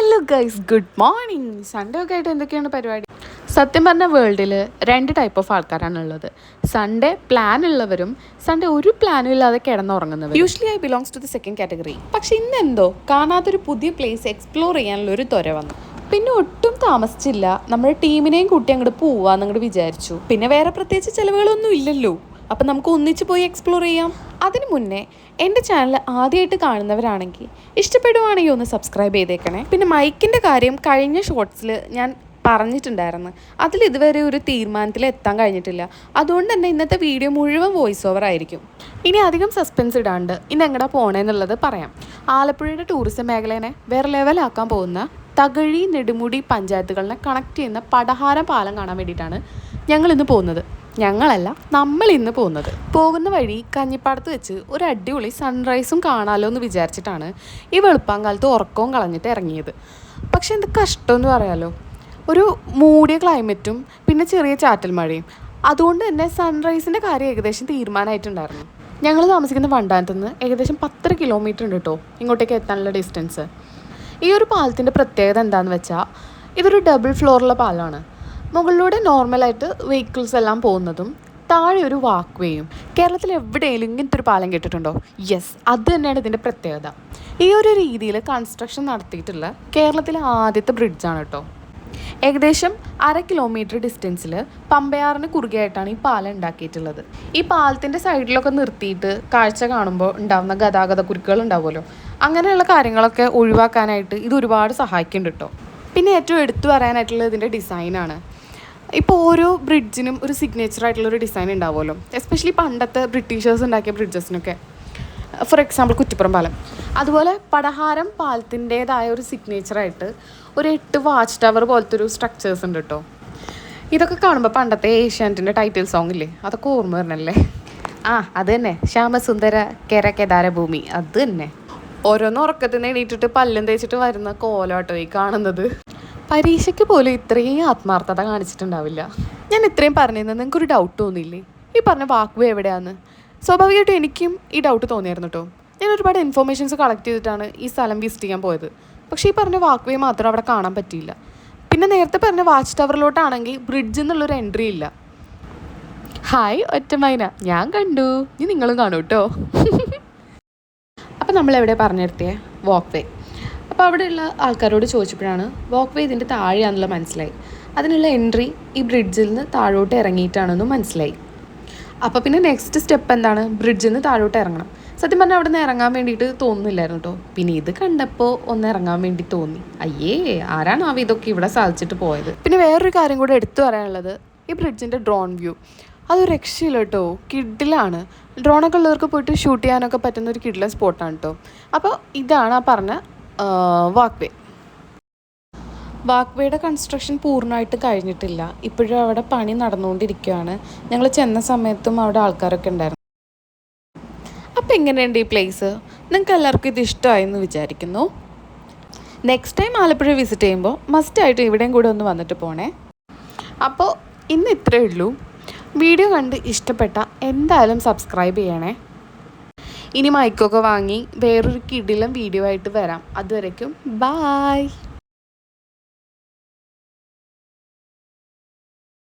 Hello guys good morning Sunday okay ആയിട്ട് എന്തൊക്കെയാണ് പരിപാടി? സത്യം പറഞ്ഞ വേൾഡിൽ രണ്ട് ടൈപ്പ് ഓഫ് ആൾക്കാരാണ് ഉള്ളത്. സൺഡേ പ്ലാൻ ഉള്ളവരും സൺഡേ ഒരു പ്ലാനും ഇല്ലാതെ കിടന്നുറങ്ങുന്നവരും usually I belongs to the second category പക്ഷെ ഇന്ന് എന്തോ കാണാത്തൊരു പുതിയ പ്ലേസ് എക്സ്പ്ലോർ ചെയ്യാനുള്ള ഒരു ത്വര വന്നു. പിന്നെ ഒട്ടും താമസിച്ചില്ല. നമ്മുടെ ടീമിനെയും കൂട്ടി അങ്ങോട്ട് പോവാന്ന് അങ്ങോട്ട് വിചാരിച്ചു. പിന്നെ വേറെ പ്രത്യേകിച്ച് ചിലവുകളൊന്നും ഇല്ലല്ലോ. അപ്പം നമുക്ക് ഒന്നിച്ച് പോയി എക്സ്പ്ലോർ ചെയ്യാം. അതിനു മുന്നേ എന്റെ ചാനൽ ആദ്യമായിട്ട് കാണുന്നവരാണെങ്കിൽ ഇഷ്ടപ്പെടുവാണെങ്കിൽ ഒന്ന് സബ്സ്ക്രൈബ് ചെയ്തേക്കണേ. പിന്നെ മൈക്കിന്റെ കാര്യം കഴിഞ്ഞ ഷോർട്സിൽ ഞാൻ പറഞ്ഞിട്ടുണ്ടായിരുന്നു. അതിൽ ഇതുവരെ ഒരു തീരുമാനത്തിൽ എത്താൻ കഴിഞ്ഞിട്ടില്ല. അതുകൊണ്ട് തന്നെ ഇന്നത്തെ വീഡിയോ മുഴുവൻ വോയിസ് ഓവർ ആയിരിക്കും. ഇനി അധികം സസ്പെൻസ് ഇടാണ്ട് ഇനി എങ്ങടാ പോണേന്നുള്ളത് പറയാം. ആലപ്പുഴയുടെ ടൂറിസം മേഖലയെ വേറെ ലെവലാക്കാൻ പോകുന്ന തകഴി നെടുമുടി പഞ്ചായത്തുകളിനെ കണക്ട് ചെയ്യുന്ന പടഹാരം പാലം കാണാൻ വേണ്ടിയിട്ടാണ് ഞങ്ങൾ ഇന്ന് പോകുന്നത്. ഞങ്ങളല്ല നമ്മൾ ഇന്ന് പോകുന്നത്. പോകുന്ന വഴി കഞ്ഞിപ്പാടത്ത് വെച്ച് ഒരു അടിപൊളി സൺറൈസും കാണാലോ എന്ന് വിചാരിച്ചിട്ടാണ് ഈ വെളുപ്പാങ്കാലത്ത് ഉറക്കവും കളഞ്ഞിട്ട് ഇറങ്ങിയത്. പക്ഷെ എന്ത് കഷ്ടമെന്ന് പറയാലോ. ഒരു മൂടിയ ക്ലൈമറ്റും പിന്നെ ചെറിയ ചാറ്റൽ മഴയും. അതുകൊണ്ട് തന്നെ സൺറൈസിന്റെ കാര്യം ഏകദേശം തീരുമാനമായിട്ടുണ്ടായിരുന്നു. ഞങ്ങൾ താമസിക്കുന്ന വണ്ടാനത്ത് നിന്ന് ഏകദേശം പത്തര കിലോമീറ്റർ ഉണ്ട് കേട്ടോ ഇങ്ങോട്ടേക്ക് എത്താനുള്ള ഡിസ്റ്റൻസ് ഈ ഒരു പാലത്തിന്റെ പ്രത്യേകത എന്താണെന്ന് വെച്ചാൽ ഇതൊരു ഡബിൾ ഫ്ലോറുള്ള പാലമാണ് മുകളിലൂടെ നോർമലായിട്ട് വെഹിക്കിൾസ് എല്ലാം പോകുന്നതും താഴെ ഒരു വാക്ക് വേയും കേരളത്തിൽ എവിടെയെങ്കിലും ഇങ്ങനത്തെ ഒരു പാലം കേട്ടിട്ടുണ്ടോ? യെസ് അത് തന്നെയാണ് ഇതിന്റെ പ്രത്യേകത. ഈ ഒരു രീതിയിൽ കൺസ്ട്രക്ഷൻ നടത്തിയിട്ടുള്ള കേരളത്തിലെ ആദ്യത്തെ ബ്രിഡ്ജാണ് കേട്ടോ ഏകദേശം അര കിലോമീറ്റർ ഡിസ്റ്റൻസിൽ പമ്പയാറിന് കുറുകെയായിട്ടാണ് ഈ പാലം ഉണ്ടാക്കിയിട്ടുള്ളത്. ഈ പാലത്തിന്റെ സൈഡിലൊക്കെ നിർത്തിയിട്ട് കാഴ്ച കാണുമ്പോൾ ഉണ്ടാകുന്ന ഗതാഗത കുരുക്കുകൾ ഉണ്ടാവുമല്ലോ? അങ്ങനെയുള്ള കാര്യങ്ങളൊക്കെ ഒഴിവാക്കാനായിട്ട് ഇത് ഒരുപാട് സഹായിക്കുന്നുണ്ട് കേട്ടോ പിന്നെ ഏറ്റവും എടുത്തു പറയാനായിട്ടുള്ളത് ഇതിന്റെ ഡിസൈനാണ് ഇപ്പോൾ ഓരോ ബ്രിഡ്ജിനും ഒരു സിഗ്നേച്ചർ ആയിട്ടുള്ള ഒരു ഡിസൈൻ ഉണ്ടാവുമല്ലോ. എസ്പെഷ്യലി പണ്ടത്തെ ബ്രിട്ടീഷേഴ്സ് ഉണ്ടാക്കിയ ബ്രിഡ്ജസിനൊക്കെ ഫോർ എക്സാമ്പിൾ കുറ്റിപ്പുറം പാലം. അതുപോലെ പടഹാരം പാലത്തിന്റേതായ ഒരു സിഗ്നേച്ചറായിട്ട് ഒരു എട്ട് വാച്ച് ടവർ പോലത്തെ ഒരു സ്ട്രക്ചേഴ്സ് ഉണ്ട് കേട്ടോ ഇതൊക്കെ കാണുമ്പോൾ പണ്ടത്തെ ഏഷ്യാനെറ്റിന്റെ ടൈറ്റിൽ സോങ് ഇല്ലേ? അതൊക്കെ ഓർമ്മ വരണല്ലേ? ആ അത് തന്നെ. ശ്യാമസുന്ദര കെര കേദാര ഭൂമി. അത് തന്നെ. ഓരോന്ന് ഉറക്കത്തിന് എണീറ്റിട്ട് പല്ലും തേച്ചിട്ട് വരുന്ന കോലാട്ടോ ഈ കാണുന്നത്. പരീക്ഷയ്ക്ക് പോലും ഇത്രയും ആത്മാർത്ഥത കാണിച്ചിട്ടുണ്ടാവില്ല. ഞാൻ ഇത്രയും പറഞ്ഞിരുന്നത് നിങ്ങൾക്കൊരു ഡൗട്ട് തോന്നിയില്ലേ? ഈ പറഞ്ഞ വാക്കുവ എവിടെയാന്ന്? സ്വാഭാവികമായിട്ടും എനിക്കും ഈ ഡൗട്ട് തോന്നിയായിരുന്നു കേട്ടോ. ഞാൻ ഒരുപാട് ഇൻഫോർമേഷൻസ് കളക്ട് ചെയ്തിട്ടാണ് ഈ സ്ഥലം വിസിറ്റ് ചെയ്യാൻ പോയത്. പക്ഷേ ഈ പറഞ്ഞ വാക്ക്വേ മാത്രം അവിടെ കാണാൻ പറ്റിയില്ല. പിന്നെ നേരത്തെ പറഞ്ഞ വാച്ച് ടവറിലോട്ടാണെങ്കിൽ ബ്രിഡ്ജ് എന്നുള്ളൊരു എൻട്രി ഇല്ല. ഹായ് ഒറ്റമൈന. ഞാൻ കണ്ടു. ഇനി നിങ്ങളും കാണൂ കേട്ടോ. അപ്പോൾ നമ്മൾ എവിടെ പറഞ്ഞു നിർത്തിയേ വാക്ക് വേ അപ്പോൾ അവിടെയുള്ള ആൾക്കാരോട് ചോദിച്ചപ്പോഴാണ് വാക്ക് വേ ഇതിന്റെ താഴെയാണെന്നുള്ള മനസ്സിലായി. അതിനുള്ള എൻട്രി ഈ ബ്രിഡ്ജിൽ നിന്ന് താഴോട്ട് ഇറങ്ങിയിട്ടാണെന്നും മനസ്സിലായി. അപ്പോൾ പിന്നെ നെക്സ്റ്റ് സ്റ്റെപ്പ് എന്താണ്? ബ്രിഡ്ജിൽ നിന്ന് താഴോട്ട് ഇറങ്ങണം. സത്യം പറഞ്ഞാൽ അവിടെ നിന്ന് ഇറങ്ങാൻ വേണ്ടിയിട്ട് തോന്നുന്നില്ലായിരുന്നു കേട്ടോ പിന്നെ ഇത് കണ്ടപ്പോൾ ഒന്ന് ഇറങ്ങാൻ വേണ്ടി തോന്നി. അയ്യേ ആരാണ് ആ ഇതൊക്കെ ഇവിടെ സാധിച്ചിട്ട് പോയത്? പിന്നെ വേറൊരു കാര്യം കൂടെ എടുത്തു പറയാനുള്ളത് ഈ ബ്രിഡ്ജിന്റെ ഡ്രോൺ വ്യൂ അതൊരു രക്ഷയില്ല കേട്ടോ കിഡിലാണ്. ഡ്രോണൊക്കെ ഉള്ളവർക്ക് പോയിട്ട് ഷൂട്ട് ചെയ്യാനൊക്കെ പറ്റുന്ന ഒരു കിഡിലെ സ്പോട്ടാണ് കേട്ടോ അപ്പോൾ ഇതാണ് ആ പറഞ്ഞ വാക്ക് വാക്വേയുടെ കൺസ്ട്രക്ഷൻ പൂർണമായിട്ട് കഴിഞ്ഞിട്ടില്ല. ഇപ്പോഴും അവിടെ പണി നടന്നുകൊണ്ടിരിക്കുകയാണ്. ഞങ്ങൾ ചെന്ന സമയത്തും അവിടെ ആൾക്കാരൊക്കെ ഉണ്ടായിരുന്നു. അപ്പോൾ എങ്ങനെയുണ്ട് ഈ പ്ലേസ് നിങ്ങൾക്ക് എല്ലാവർക്കും ഇത് ഇഷ്ടമായി എന്ന് വിചാരിക്കുന്നു. നെക്സ്റ്റ് ടൈം ആലപ്പുഴ വിസിറ്റ് ചെയ്യുമ്പോൾ മസ്റ്റായിട്ട് ഇവിടെയും കൂടെ ഒന്ന് വന്നിട്ട് പോണേ. അപ്പോൾ ഇന്ന് ഇത്രയേ ഉള്ളൂ. വീഡിയോ കണ്ട് ഇഷ്ടപ്പെട്ട എന്തായാലും സബ്സ്ക്രൈബ് ചെയ്യണേ. ഇനി മൈക്കൊക്കെ വാങ്ങി വേറൊരു കിടിലം വീഡിയോ ആയിട്ട് വരാം. അതുവരയ്ക്കും ബായ്